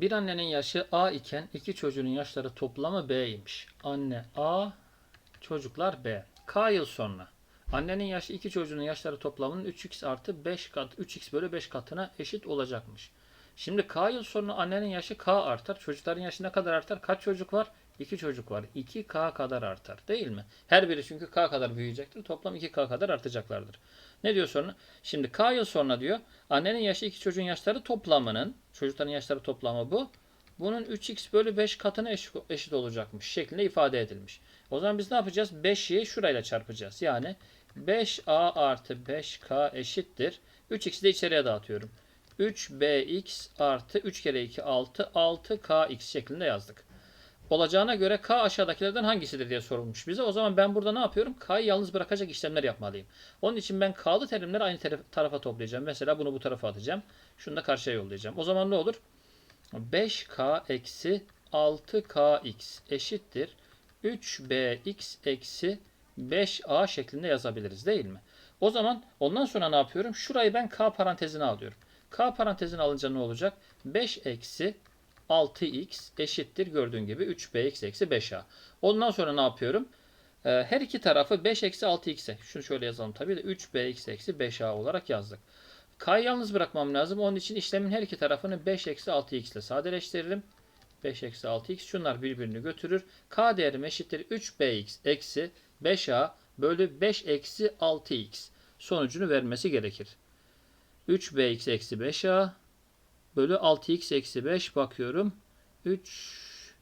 Bir annenin yaşı A iken iki çocuğun yaşları toplamı B'ymiş. Anne A, çocuklar B. K yıl sonra annenin yaşı iki çocuğun yaşları toplamının 3x artı 5 kat 3x bölü 5 katına eşit olacakmış. Şimdi K yıl sonra annenin yaşı K artar. Çocukların yaşı ne kadar artar? Kaç çocuk var? 2 çocuk var. 2K kadar artar değil mi? Her biri çünkü K kadar büyüyecektir. Toplam 2K kadar artacaklardır. Ne diyor sonra? Şimdi K yıl sonra diyor annenin yaşı iki çocuğun yaşları toplamının çocukların yaşları toplamı bu. Bunun 3x bölü 5 katına eşit, eşit olacakmış şeklinde ifade edilmiş. O zaman biz ne yapacağız? 5'i şurayla çarpacağız. Yani 5a artı 5k eşittir. 3x'i de içeriye dağıtıyorum. 3bx artı 3 kere 2 6 6kx şeklinde yazdık. Olacağına göre k aşağıdakilerden hangisidir diye sorulmuş bize. O zaman ben burada ne yapıyorum? K'yı yalnız bırakacak işlemler yapmalıyım. Onun için ben k'lı terimleri aynı taraf- tarafa toplayacağım. Mesela bunu bu tarafa atacağım. Şunu da karşıya yollayacağım. O zaman ne olur? 5k eksi 6kx eşittir. 3bx eksi 5a şeklinde yazabiliriz değil mi? O zaman ondan sonra ne yapıyorum? Şurayı ben k parantezine alıyorum. k parantezine alınca ne olacak? 5 eksi 6x eşittir gördüğün gibi 3bx eksi 5a. Ondan sonra ne yapıyorum? Ee, Her iki tarafı 5 eksi 6x'e. Şunu şöyle yazalım tabii de 3bx eksi 5a olarak yazdık. K'yı yalnız bırakmam lazım. Onun için işlemin her iki tarafını 5 eksi 6x ile sadeleştiririm. 5 eksi 6x şunlar birbirini götürür. K değerim eşittir 3bx eksi 5a bölü 5 eksi 6x sonucunu vermesi gerekir. 3bx eksi 5a bölü 6x eksi 5 bakıyorum. 3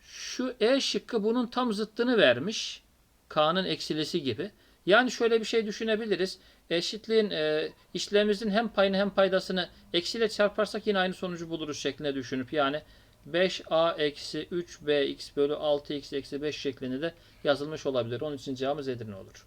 şu E şıkkı bunun tam zıttını vermiş. K'nın eksilisi gibi. Yani şöyle bir şey düşünebiliriz. Eşitliğin e, işlemimizin hem payını hem paydasını eksiyle çarparsak yine aynı sonucu buluruz şeklinde düşünüp yani 5a eksi 3bx bölü 6x eksi 5 şeklinde de yazılmış olabilir. Onun için cevabımız Edirne olur.